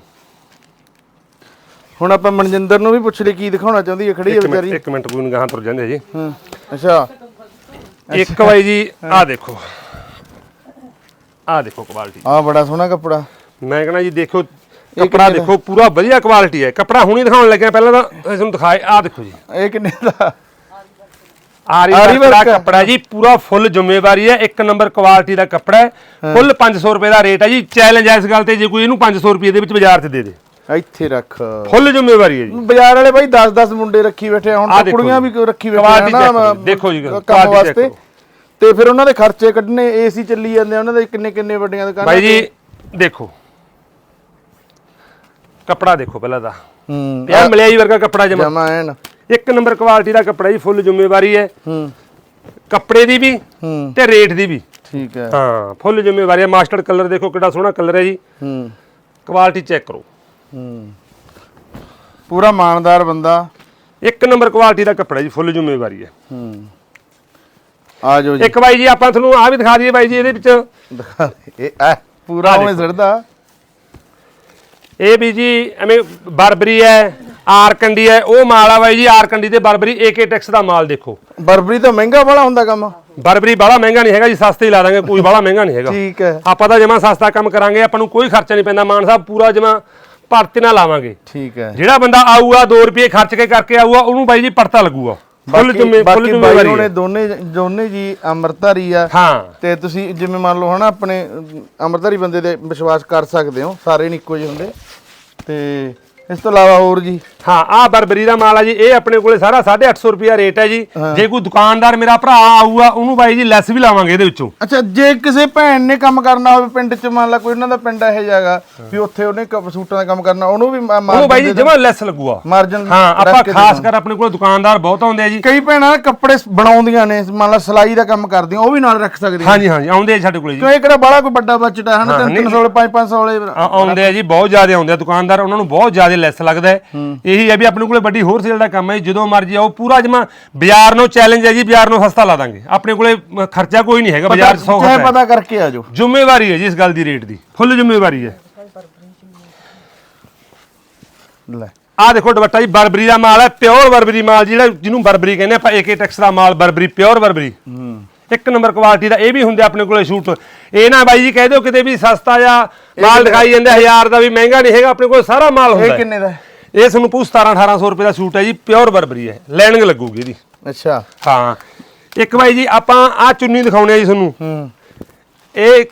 ਹੁਣ ਆਪਾਂ ਮਨਜਿੰਦਰ ਨੂੰ ਵੀ ਪੁੱਛ ਲਈ ਕੀ ਦਿਖਾਉਣਾ ਚਾਹੁੰਦੀ ਹੈ ਖੜੀ ਹੈ ਇੱਕ ਮਿੰਟ ਵਿਚਾਰੀ। ਇੱਕ ਮਿੰਟ ਕੋਈ ਨਹੀਂ ਗਾਹਾਂ ਤੁਰ ਜਾਂਦੇ ਜੀ। ਹਾਂ ਅੱਛਾ। ਇੱਕ ਵਾਰੀ ਜੀ ਆ ਦੇਖੋ। ਆ ਦੇਖੋ ਕੁਆਲਿਟੀ ਆ ਬੜਾ ਸੋਹਣਾ ਕੱਪੜਾ। ਮੈਂ ਕਹਿੰਦਾ ਜੀ ਦੇਖੋ ਕੱਪੜਾ? ਦੇਖੋ ਪੂਰਾ ਵਧੀਆ ਕੁਆਲਿਟੀ ਹੈ। ਕੱਪੜਾ ਹੁਣੀ ਦਿਖਾਉਣ ਲੱਗਿਆ ਪਹਿਲਾਂ ਤਾਂ ਤੁਹਾਨੂੰ ਦਿਖਾਏ। ਆ ਦੇਖੋ ਜੀ। ਇਹ ਕਿੰਨੇ ਦਾ? ਆਰੀ ਦਾ। ਕੱਪੜਾ ਜੀ ਪੂਰਾ ਫੁੱਲ ਜ਼ਿੰਮੇਵਾਰੀ ਹੈ। ਇੱਕ ਨੰਬਰ ਕੁਆਲਿਟੀ ਦਾ ਕੱਪੜਾ ਹੈ। ਫੁੱਲ 500 ਰੁਪਏ ਦਾ ਰੇਟ ਹੈ ਜੀ। ਚੈਲੰਜ ਹੈ ਇਸ ਗੱਲ ਤੇ ਜੇ ਕੋਈ ਇਹਨੂੰ 500 ਰੁਪਏ ਦੇ ਵਿੱਚ ਬਾਜ਼ਾਰ 'ਚ ਦੇ ਦੇ। ਇੱਥੇ ਰੱਖ। ਫੁੱਲ ਜ਼ਿੰਮੇਵਾਰੀ ਹੈ ਜੀ। ਬਾਜ਼ਾਰ ਵਾਲੇ ਬਾਈ 10-10 ਮੁੰਡੇ ਰੱਖੀ ਬੈਠੇ ਆ, ਹੁਣ ਆਹ ਤਾਂ ਦੇਖੋ ਕੁੜੀਆਂ ਜੀ। ਵੀ ਰੱਖੀ ਬੈਠੇ ਆ check ਨਾ ਕਰੋ, ਦੇਖੋ ਜੀ, ਕੰਮ check ਵਾਸਤੇ। ਕਰੋ। ਤੇ ਫਿਰ ਉਹਨਾਂ ਦੇ ਖਰਚੇ ਕੱਢਣੇ ਏਸੀ ਚੱਲੀ ਜਾਂਦੇ ਆ, ਉਹਨਾਂ ਦੇ ਕਿੰਨੇ ਕਿੰਨੇ ਵੱਡੀਆਂ ਦੁਕਾਨਾਂ ਬਾਈ ਜੀ ਦੇਖੋ। ਕੱਪੜਾ ਦੇਖੋ ਪਹਿਲਾਂ ਦਾ ਹੂੰ। ਇਹ ਮਲਿਆਈ ਵਰਗਾ ਕੱਪੜਾ ਜਮਾ। ਜਮਾ ਐਨ। ਇੱਕ ਨੰਬਰ ਕੁਆਲਿਟੀ ਦਾ ਕੱਪੜਾ ਜੀ ਫੁੱਲ ਜ਼ਿੰਮੇਵਾਰੀ ਹੈ। ਹੂੰ। ਕੱਪੜੇ ਦੀ ਵੀ ਹੂੰ। ਤੇ ਰੇਟ ਦੀ ਵੀ। ਠੀਕ ਹੈ। ਹਾਂ ਫੁੱਲ ਜ਼ਿੰਮੇਵਾਰੀ ਹੈ। ਮਾਸਟਰ ਕਲਰ ਦੇਖੋ ਕਿੰਨਾ ਸੋਹਣਾ ਕਲਰ ਹੈ ਜੀ। ਹੂੰ। ਕੁਆਲਿਟੀ ਚੈੱਕ ਕਰੋ। ਹੂੰ ਪੂਰਾ ਇਮਾਨਦਾਰ ਬੰਦਾ। ਇੱਕ ਨੰਬਰ ਕੁਆਲਿਟੀ ਦਾ ਕੱਪੜਾ ਜੀ ਫੁੱਲ ਜ਼ਿੰਮੇਵਾਰੀ ਹੈ। ਹੂੰ। ਆ ਜਾਓ ਜੀ। ਇੱਕ ਬਾਈ ਜੀ ਆਪਾਂ ਤੁਹਾਨੂੰ ਆ ਵੀ ਦਿਖਾ ਦਈਏ ਬਾਈ ਜੀ ਇਹਦੇ ਵਿੱਚ। ਦਿਖਾ ਦੇ। ਇਹ ਐ ਪੂਰਾ ਇਹ ਵੀ ਜੀ ਐਵੇਂ ਬਰਬਰੀ ਹੈ ਆਰ ਕੰਡੀ ਹੈ ਉਹ ਮਾਲ ਆ ਬਾਈ ਜੀ ਆਰ ਕੰਡੀ ਤੇ ਬਰਬਰੀ ਏਕੇ ਟੈਕਸ ਦਾ ਮਾਲ ਦੇਖੋ। ਬਰਬਰੀ ਤਾਂ ਮਹਿੰਗਾ ਬੜਾ ਹੁੰਦਾ ਕੰਮ। ਬਰਬਰੀ ਬਾਹਲਾ ਮਹਿੰਗਾ ਨਹੀਂ ਹੈਗਾ ਜੀ ਸਸਤੇ ਹੀ ਲਾ ਦਾਂਗੇ ਕੋਈ ਬਾਹਲਾ ਮਹਿੰਗਾ ਨਹੀਂ ਹੈਗਾ। ਠੀਕ ਹੈ। ਆਪਾਂ ਤਾਂ ਜਮਾ ਸਸਤਾ ਕੰਮ ਕਰਾਂਗੇ ਆਪਾਂ ਨੂੰ ਕੋਈ ਖਰਚਾ ਨਹੀਂ ਪੈਂਦਾ ਮਾਨ ਸਾਹਿਬ ਪੂਰਾ ਜਮਾ ਭਰਤੀ ਨਾਲ ਲਾਵਾਂਗੇ। ਠੀਕ ਹੈ। ਜਿਹੜਾ ਬੰਦਾ ਆਊਗਾ 2 ਰੁਪਏ ਖਰਚ ਕੇ ਕਰਕੇ ਆਊਗਾ ਉਹਨੂੰ ਬਾਈ ਜੀ ਪੜਤਾ ਲੱਗੂਗਾ। ਫੁੱਲ ਬਾਕੀ ਜ਼ਿੰਮੇ ਫੁੱਲ ਜ਼ਿੰਮੇਵਾਰੀ ਉਹਨੇ। ਦੋਨੇ ਦੋਨੇ ਜੀ ਅੰਮ੍ਰਿਤਧਾਰੀ ਆ। ਹਾਂ। ਤੇ ਤੁਸੀਂ ਜਿਵੇਂ ਮੰਨ ਲਓ ਹਨਾ ਆਪਣੇ ਅਮ, ਅੰਮ੍ਰਿਤਧਾਰੀ ਬੰਦੇ ਦੇ ਵਿਸ਼ਵਾਸ ਕਰ ਸਕਦੇ ਹੋ ਸਾਰੇ ਨਹੀਂ ਇੱਕੋ ਜਿਹੇ ਹੁੰਦੇ। ਤੇ ਇਸ ਤੋਂ ਇਲਾਵਾ ਹੋਰ ਜੀ। ਹਾਂ ਆਹ ਬਰਬਰੀ ਦਾ ਮਾਲ ਆ ਜੀ ਇਹ ਆਪਣੇ ਕੋਲੇ ਸਾਰਾ 850 ਰੁਪਿਆ ਰੇਟ ਹੈ ਜੀ। ਜੇ ਕੋਈ ਦੁਕਾਨਦਾਰ ਮੇਰਾ ਭਰਾ ਆਊਗਾ ਉਹਨੂੰ ਬਾਈ ਜੀ ਲੈਸ ਵੀ ਲਾਵਾਂਗੇ ਇਹਦੇ ਵਿੱਚੋਂ। ਅੱਛਾ ਜੇ ਕਿਸੇ ਭੈਣ ਨੇ ਕੰਮ ਕਰਨਾ ਹੋਵੇ ਪਿੰਡ ਚ ਮੰਨ ਲਾ ਕੋਈ ਉਹਨਾਂ ਦਾ ਪਿੰਡ ਇਹੋ ਜਿਹਾ ਹੈਗਾ ਵੀ ਉੱਥੇ ਉਹਨੇ ਕ- ਸੂਟਾਂ ਦਾ ਕੰਮ ਕਰਨਾ ਉਹਨੂੰ ਵੀ ਉਹਨੂੰ ਬਾਈ ਜੀ ਜਮਾ ਲੈਸ ਲੱਗੂਗਾ। ਮਾਰਜਨ ਹਾਂ ਆਪਾਂ ਖਾਸ ਕਰ ਆਪਣੇ ਕੋਲ ਦੁਕਾਨਦਾਰ ਬਹੁਤ ਆਉਂਦੇ ਆ ਜੀ। ਕਈ ਭੈਣਾਂ ਕੱਪੜੇ ਸ- ਬਣਾਉਂਦੀਆਂ ਨੇ ਮੰਨ ਲਾ ਸਿਲਾਈ ਦਾ ਕੰਮ ਕਰਦੀਆਂ ਉਹ ਵੀ ਨਾਲ ਰੱਖ ਸਕਦੀਆਂ ਹਾਂਜੀ ਹਾਂਜੀ ਆਉਂਦੇ ਆ ਸਾਡੇ ਕੋਲੇ ਜੀ। ਕਿਉਂ ਇਹ ਕਿਹੜਾ ਬਾਹਲਾ ਕੋਈ ਵੱਡਾ ਬਜਟ ਹੈ ਹਨਾ 300 ਵਾਲੇ 500 ਵਾਲੇ ਆ- ਆਉਂਦੇ ਆ ਜੀ ਬਹੁਤ ਜ਼ਿਆਦਾ ਆਉਂਦੇ ਆ। ਦੁਕਾਨਦਾਰ ਉਹਨਾਂ ਨੂੰ ਬਹੁਤ ਜ਼ਿਆਦਾ ਲੈਸ ਲੱਗਦਾ ਹੈ। ਇਹੀ ਹੈ ਵੀ ਆਪਣੇ ਕੋਲੇ ਵੱਡੀ ਹੋਰ ਸੇਲ ਦਾ ਕੰਮ ਹੈ ਜਦੋਂ ਮਰਜ਼ੀ ਆਓ ਪੂਰਾ ਜਮਾ ਬਾਜ਼ਾਰ ਨੂੰ ਚੈਲੰਜ ਹੈ ਜੀ ਬਾਜ਼ਾਰ ਨੂੰ ਸਸਤਾ ਲਾ ਦਾਂਗੇ। ਆਪਣੇ ਕੋਲੇ ਖਰਚਾ ਕੋਈ ਨਹੀਂ ਹੈਗਾ ਬਾਜ਼ਾਰ 'ਚ 100 ਚਾਹੇ ਹੈ। ਪਤਾ ਕਰਕੇ ਆ ਜਾਓ। ਜ਼ਿੰਮੇਵਾਰੀ ਹੈ ਜੀ ਇਸ ਗੱਲ ਦੀ ਰੇਟ ਦੀ। ਫੁੱਲ ਜ਼ਿੰਮੇਵਾਰੀ ਹੈ। ਲੈ। ਆਹ ਦੇਖੋ ਦੁਪੱਟਾ ਜੀ ਬਰਬਰੀ ਦਾ ਮਾਲ ਹੈ ਪਿਓਰ ਬਰਬਰੀ ਮਾਲ ਜਿਹੜਾ ਜਿਹਨੂੰ ਬਰਬਰੀ ਕਹਿੰਦੇ ਆਪਾਂ ਏਕੇ ਟੈਕਸ ਦਾ ਮਾਲ ਬਰਬਰੀ ਪਿਓਰ ਬਰਬਰੀ। ਇੱਕ ਨੰਬਰ ਕੁਆਲਿਟੀ ਦਾ ਇਹ ਵੀ ਹੁੰਦੇ ਆਪਣੇ ਕੋਲੇ ਸ਼ੂਟ। ਇਹ ਨਾ ਬਾਈ ਜੀ ਕਹਿ ਦਿਓ ਕਿਤੇ ਵੀ ਸਸਤਾ ਜਾਂ ਮਾਲ ਦਿਖਾਈ ਜਾਂਦੇ 1000 ਦਾ ਵੀ ਮਹਿੰਗਾ ਨਹੀਂ ਹੈਗਾ ਆਪਣੇ ਕੋਲ ਸਾਰਾ ਮਾਲ ਹੁੰਦਾ ਇਹ। ਕਿੰਨੇ ਦਾ? ਇਹ ਤੁਹਾਨੂੰ ਪੂ 17 1800 ਰੁਪਏ ਦਾ ਸੂਟ ਹੈ ਜੀ ਪਿਓਰ ਬਰਬਰੀ ਹੈ ਲੈਣਗ ਲੱਗੂਗੀ ਇਹਦੀ। ਅੱਛਾ। ਹਾਂ ਇੱਕ ਬਾਈ ਜੀ ਆਪਾਂ ਆ ਚੁੰਨੀ ਦਿਖਾਉਣੀ ਹੈ ਜੀ ਤੁਹਾਨੂੰ। ਹੂੰ। ਇਹ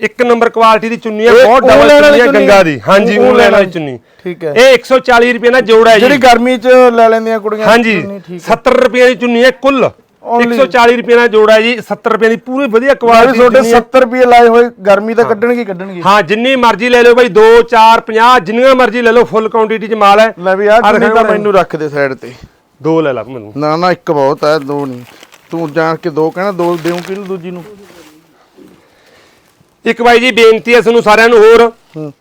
ਇੱਕ ਨੰਬਰ ਕੁਆਲਿਟੀ ਦੀ ਚੁੰਨੀ ਹੈ ਬਹੁਤ ਡਬਲ ਚੁੰਨੀ ਹੈ ਗੰਗਾ? ਦੀ। ਹਾਂਜੀ ਉਹ ਲੈਣ ਵਾਲੀ ਚੁੰਨੀ। ਠੀਕ ਹੈ। ਇਹ 140 ਰੁਪਏ ਨਾਲ ਜੋੜਾ ਹੈ ਜੀ। ਜਿਹੜੀ ਗਰਮੀ ਚ ਲੈ ਲੈਂਦੀਆਂ ਕੁੜੀਆਂ ਹਾਂਜੀ ਚੁੰਨੀ, ਠੀਕ 70 ਰੁਪਏ ਦੀ ਚੁੰਨੀ ਹੈ ਕੁੱਲ। 140 ਰੁਪਏ ਨਾਲ ਜੋੜਾ ਜੀ 70 ਰੁਪਏ ਦੀ ਪੂਰੀ ਵਧੀਆ ਕੁਆਲਿਟੀ ਤੁਹਾਡੇ ਚੁੰਨੀ ਹੈ 70 ਰੁਪਏ ਲਾਏ ਹੋਏ ਗਰਮੀ ਤਾਂ ਕੱਢਣਗੇ ਕੱਢਣਗੇ। ਹਾਂ ਜਿੰਨੀ ਮਰਜ਼ੀ ਲੈ ਲਓ ਬਾਈ 2 4 50 ਜਿੰਨੀਆਂ ਮਰਜ਼ੀ ਲੈ ਲਓ ਫੁੱਲ ਕੁਆਂਟੀਟੀ ਚ ਮਾਲ ਹੈ। ਲੈ ਵੀ ਆਹ ਚੁੰਨੀ ਤਾਂ ਮੈਨੂੰ ਰੱਖ ਦੇ ਸਾਈਡ ਤੇ। ਦੋ ਲੈ ਲਾ ਮੈਨੂੰ। ਨਾ ਨਾ ਇੱਕ ਬਹੁਤ ਹੈ ਦੋ ਨਹੀਂ। ਤੂੰ ਜਾਣ ਕੇ ਦੋ ਕਹਿਣਾ ਦੋ ਦੇਉਂ ਕਿਹਨੂੰ ਦੂਜੀ ਨੂੰ? ਇੱਕ ਬਾਈ ਜੀ ਬੇਨਤੀ ਹੈ ਤੁਹਾਨੂੰ ਸਾਰਿਆਂ ਨੂੰ ਹੋਰ।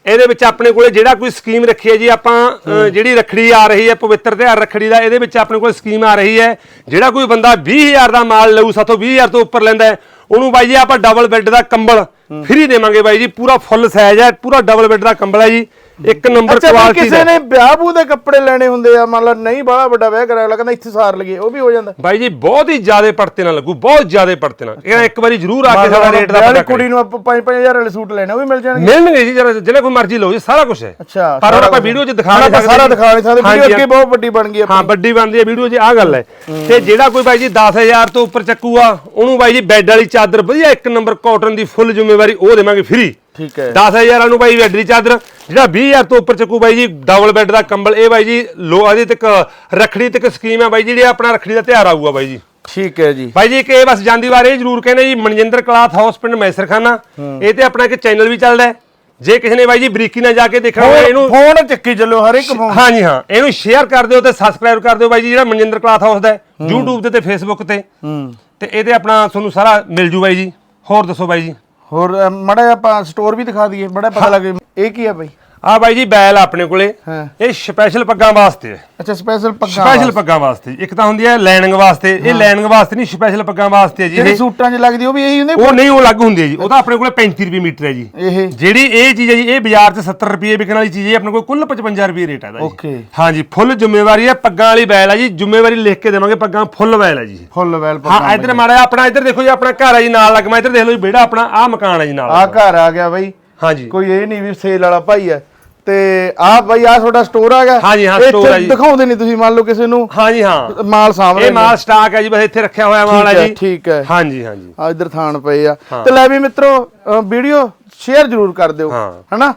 ਇਹਦੇ ਵਿੱਚ ਆਪਣੇ ਕੋਲੇ ਜਿਹੜਾ ਕੋਈ ਸਕੀਮ ਰੱਖੀ ਹੈ ਜੀ ਆਪਾਂ ਜਿਹੜੀ ਰਖੜੀ ਆ ਰਹੀ ਹੈ ਪਵਿੱਤਰ ਤਿਉਹਾਰ ਰਖੜੀ ਦਾ ਇਹਦੇ ਵਿੱਚ ਆਪਣੇ ਕੋਲ ਸਕੀਮ ਆ ਰਹੀ ਹੈ। ਜਿਹੜਾ ਕੋਈ ਬੰਦਾ 20000 ਦਾ ਮਾਲ ਲਊ ਸਾਥੋਂ 20000 ਤੋਂ ਉੱਪਰ ਲੈਂਦਾ ਹੈ ਉਹਨੂੰ ਬਾਈ ਜੀ ਆਪਾਂ ਡਬਲ ਬੈੱਡ ਦਾ ਕੰਬਲ ਫ੍ਰੀ ਦੇਵਾਂਗੇ ਬਾਈ ਜੀ ਪੂਰਾ ਫੁੱਲ ਸਾਈਜ਼ ਹੈ ਪੂਰਾ ਡਬਲ ਬੈੱਡ ਦਾ ਕੰਬਲ ਹੈ ਜੀ। ਇੱਕ ਨੰਬਰ ਅੱਛਾ ਵੀ ਕੁਆਲਿਟੀ ਕਿਸੇ ਦਾ। ਨੇ ਵਿਆਹ ਬੂ ਦੇ ਕੱਪੜੇ ਲੈਣੇ ਹੁੰਦੇ ਆ ਮੰਨ ਲਾ ਨਹੀਂ ਬਾਹਲਾ ਵੱਡਾ ਵਿਆਹ ਕਰਾਇਆ ਅਗਲਾ ਕਹਿੰਦਾ ਇੱਥੇ ਸਾਰ ਲਈਏ ਉਹ ਵੀ ਹੋ ਜਾਂਦਾ। ਬਾਈ ਜੀ ਬਹੁਤ ਹੀ ਜ਼ਿਆਦਾ ਪੜਤੇ ਨਾਲ ਲੱਗੂ ਬਹੁਤ ਜ਼ਿਆਦਾ ਪੜਤੇ ਨਾਲ। ਇਹ ਇੱਕ ਵਾਰੀ ਜ਼ਰੂਰ ਆ ਕੇ ਸਾਡਾ ਰੇਟ ਦਾ ਵਿਆਹ ਵਾਲੀ ਪਤਾ ਕੁੜੀ ਨੂੰ ਆਪਾਂ 5-5000 ਵਾਲੇ ਸੂਟ ਲੈਣੇ ਉਹ ਵੀ ਮਿਲ ਜਾਣਗੇ। ਮਿਲਣਗੇ ਜੀ ਜਿਹੜਾ ਜਿਹੜਾ ਕੋਈ ਮਰਜ਼ੀ ਲਓ ਜੀ ਸਾਰਾ ਕੁਝ ਹੈ। ਅੱਛਾ ਪਰ ਸਾਰਾ ਆਪਾਂ। ਵੀਡੀਓ 'ਚ ਦਿਖਾ ਹੁਣ ਨਹੀਂ ਸਕਦੇ ਸਾਰਾ। ਦਿਖਾ ਨਹੀਂ ਸਕਦੇ ਵੀਡੀਓ ਅੱਗੇ ਬਹੁਤ ਵੱਡੀ ਬਣ ਗਈ ਹਾਂ ਵੱਡੀ ਬਣਦੀ ਹੈ ਵੀਡੀਓ 'ਚ ਆ ਗੱਲ ਹੈ। ਤੇ ਜਿਹੜਾ ਕੋਈ ਬਾਈ ਜੀ 10000 ਤੋਂ ਉੱਪਰ ਚੱਕੂਗਾ ਉਹਨੂੰ ਬਾਈ ਜੀ ਬੈੱਡ ਵਾਲੀ ਚਾਦਰ ਵਧੀਆ ਇੱਕ ਨੰਬਰ ਕਾਟਨ ਦੀ ਫੁੱਲ ਜ਼ਿੰਮੇਵਾਰੀ ਉਹ ਦੇਵਾਂਗੇ ਫ੍ਰੀ ਠੀਕ ਹੈ। 10000 ਨੂੰ ਬਾਈ ਬੈੱਡ ਦੀ ਚਾਦਰ ਜਿਹੜਾ 20000 ਤੋਂ ਉੱਪਰ ਚੱਕੂ ਬਾਈ ਜੀ ਡਬਲ ਬੈੱਡ ਦਾ ਕੰਬਲ ਇਹ ਬਾਈ ਜੀ ਲੋ ਇਹਦੇ ਤੱਕ ਰਖੜੀ ਤੱਕ ਸਕੀਮ ਹੈ ਬਾਈ ਜਿਹੜੀ ਆਪਣਾ ਰਖੜੀ ਦਾ ਤਿਉਹਾਰ ਆਊਗਾ ਬਾਈ ਜੀ। ਠੀਕ ਹੈ ਜੀ। ਬਾਈ ਜੀ ਇੱਕ ਇਹ ਬਸ ਜਾਂਦੀ ਵਾਰ ਇਹ ਜ਼ਰੂਰ ਕਹਿੰਦੇ ਜੀ ਮਨਜਿੰਦਰ ਕਲਾਥ ਹਾਊਸ ਪਿੰਡ ਮੈਸਰਖਾਨਾ। ਇਹ ਤੇ ਆਪਣਾ ਇੱਕ ਚੈਨਲ ਵੀ ਚੱਲਦਾ ਹੈ। ਜੇ ਕਿਸੇ ਨੇ ਬਾਈ ਜੀ ਬਰੀਕੀ ਨਾਲ ਜਾ ਕੇ ਦੇਖਣਾ ਹੋਵੇ ਇਹਨੂੰ ਫੋਨ ਚੱਕੀ ਚੱਲੋ ਹਰ ਇੱਕ ਫੋਨ। ਹਾਂਜੀ ਹਾਂ। ਇਹਨੂੰ ਸ਼ੇਅਰ ਕਰ ਦਿਓ ਤੇ ਸਬਸਕ੍ਰਾਈਬ ਕਰ ਦਿਓ ਬਾਈ ਜੀ ਜਿਹੜਾ ਮਨਜਿੰਦਰ ਕਲਾਥ ਹਾਊਸ ਦਾ YouTube ਤੇ ਤੇ Facebook ਤੇ। ਹੂੰ। ਤੇ ਇਹਦੇ ਆਪਣਾ ਤੁਹਾਨੂੰ ਸਾਰਾ ਮਿਲ ਜੂ ਬਾਈ ਜੀ। ਹੋਰ ਦੱਸੋ ਬਾਈ ਜੀ। ਹੋਰ ਮੜਾ ਆਪਾਂ ਸਟੋਰ ਵੀ ਦਿਖਾ ਦਈਏ ਬੜਾ ਪਤਾ ਲੱਗੇ ਇਹ ਕੀ ਹੈ ਬਾਈ? ਆ ਬਾਈ ਜੀ ਬੈਲ ਆਪਣੇ ਕੋਲੇ। ਹਾਂ। ਇਹ ਸਪੈਸ਼ਲ ਪੱਗਾਂ ਵਾਸਤੇ ਹੈ। ਅੱਛਾ ਸਪੈਸ਼ਲ ਪੱਗਾਂ ਸਪੈਸ਼ਲ ਪੱਗਾਂ ਵਾਸਤੇ। ਇੱਕ ਤਾਂ ਹੁੰਦੀ ਹੈ ਲਾਈਨਿੰਗ ਵਾਸਤੇ। ਇਹ ਲਾਈਨਿੰਗ ਵਾਸਤੇ ਨਹੀਂ ਸਪੈਸ਼ਲ ਪੱਗਾਂ ਵਾਸਤੇ ਹੈ ਜੀ ਜਿਹੜੀ ਸੂਟਾਂ 'ਚ ਲੱਗਦੀ ਉਹ ਵੀ ਇਹੀ ਹੁੰਦੇ ਉਹ ਨਹੀਂ ਉਹ ਅਲੱਗ ਹੁੰਦੀ ਹੈ ਜੀ। ਉਹ ਤਾਂ ਆਪਣੇ ਕੋਲੇ 35 ਰੁਪਏ ਮੀਟਰ ਹੈ ਜੀ। ਇਹ। ਜਿਹੜੀ ਇਹ ਚੀਜ਼ ਹੈ ਜੀ ਇਹ ਬਾਜ਼ਾਰ 'ਚ 70 ਰੁਪਏ ਵਿਕਣ ਵਾਲੀ ਚੀਜ਼ ਹੈ। ਆਪਣੇ ਕੋਲ ਕੁੱਲ 55 ਰੁਪਏ ਰੇਟ ਹੈ ਦਾ ਜੀ। ਓਕੇ। ਹਾਂਜੀ ਫੁੱਲ ਜ਼ਿੰਮੇਵਾਰੀ ਹੈ ਪੱਗਾਂ ਵਾਲੀ ਬੈਲ ਹੈ ਜੀ। ਜ਼ਿੰਮੇਵਾਰੀ ਲਿਖ ਕੇ ਦੇਵਾਂਗੇ ਪੱਗਾਂ ਫੁੱਲ ਬੈਲ ਹੈ ਜੀ। ਫੁੱਲ ਹਾਂ ਪੱਗਾਂ ਇੱਧਰ ਮਾੜਾ ਆਪਣਾ ਇੱਧਰ ਦੇਖੋ ਜੀ ਆਪਣਾ ਘਰ ਹੈ ਜੀ ਨਾਲ ਲੱਗ ਮੈਂ ਇੱਧਰ ਦੇਖ ਲਓ ਜੀ ਵਿਹੜਾ ਆਪਣਾ ਆਹ ਮਕਾਨ ਹੈ ਜੀ ਨਾਲ ਆ ਘਰ ਆ ਗਿਆ ਬਾਈ। ਹਾਂਜੀ ਕੋਈ ਇਹ ਨਹੀਂ ਵੀ ਸੇਲ ਵਾਲਾ ਭਾਈ ਹੈ। ਤੇ ਆਹ ਬਾਈ ਆ ਤੁਹਾਡਾ ਸਟੋਰ ਆ ਗਿਆ। ਹਾਂਜੀ, ਹਾਂ, store ਹੈ ਜੀ। ਦਿਖਾਉਂਦੇ ਨਹੀਂ ਤੁਸੀਂ ਮੰਨ ਲਓ ਕਿਸੇ ਨੂੰ ਹਾਂਜੀ ਹਾਂ। ਮਾਲ ਸਾਹਮਣੇ ਇਹ ਮਾਲ ਸਟਾਕ ਹੈ ਜੀ ਬਸ ਇੱਥੇ ਰੱਖਿਆ ਹੋਇਆ ਮਾਲ ਹੈ ਜੀ। ਠੀਕ ਹੈ। ਹਾਂਜੀ ਹਾਂਜੀ। ਆ ਇਧਰ ਥਾਣ ਪਏ ਆ। ਤੇ ਲੈ ਵੀ ਮਿੱਤਰੋ ਵੀਡੀਓ ਸ਼ੇਅਰ ਜ਼ਰੂਰ ਕਰ ਦਿਓ। ਹਾਂ। ਹਨਾ?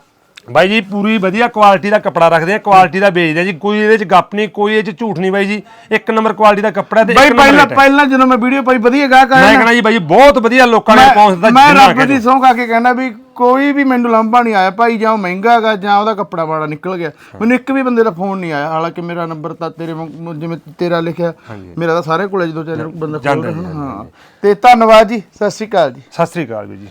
ਬਾਈ ਜੀ ਪੂਰੀ ਵਧੀਆ ਕੁਆਲਿਟੀ ਦਾ ਕੱਪੜਾ ਰੱਖਦੇ ਆ ਕੁਆਲਿਟੀ ਦਾ ਵੇਚਦੇ ਆ ਜੀ। ਕੋਈ ਇਹਦੇ ਚ ਗੱਪ ਨਹੀਂ ਕੋਈ ਇਹ ਚ ਝੂਠ ਨਹੀਂ ਬਾਈ ਜੀ। ਇੱਕ ਨੰਬਰ ਕੁਆਲਿਟੀ ਦਾ ਕੱਪੜਾ ਤੇ ਬਾਈ ਇੱਕ ਪਹਿਲਾਂ। ਪਹਿਲਾਂ ਜਦੋਂ ਮੈਂ ਵੀਡੀਓ ਪਾਈ ਵਧੀਆ ਗਾਹਕ ਮੈਂ ਆਇਆ ਕਹਣਾ ਜੀ ਬਾਈ ਜੀ ਬਹੁਤ ਵਧੀਆ ਲੋਕਾਂ ਨੇ ਪਹੁੰਚਦਾ ਮੈਂ ਰੱਬ ਦੀ ਸਹੁੰ ਖਾ ਕੇ ਕਹਿੰਦਾ ਵੀ ਕੋਈ ਵੀ ਮੈਨੂੰ ਲੰਬਾ ਨਹੀਂ ਆਇਆ ਭਾਈ ਜਾਂ ਉਹ ਮਹਿੰਗਾ ਹੈਗਾ ਜਾਂ ਉਹਦਾ ਕੱਪੜਾ ਮਾੜਾ ਨਿਕਲ ਗਿਆ। ਮੈਨੂੰ ਇੱਕ ਵੀ ਬੰਦੇ ਦਾ ਫੋਨ ਨਹੀਂ ਆਇਆ। ਹਾਲਾਂਕਿ ਮੇਰਾ ਨੰਬਰ ਤਾਂ ਤੇਰੇ ਵਾਂਗੂ ਜਿਵੇਂ ਤੇਰਾ ਲਿਖਿਆ ਮੇਰਾ ਤਾਂ ਸਾਰੇ ਕੋਲੇ ਜਦੋਂ ਚੈਨਲ ਬੰਦਾ ਜਾਂਦਾ ਜੀ, ਹਾਂ। ਤੇ ਧੰਨਵਾਦ ਜੀ ਸਤਿ ਸ਼੍ਰੀ ਅਕਾਲ ਜੀ। ਸਤਿ ਸ੍ਰੀ ਅਕਾਲ ਜੀ।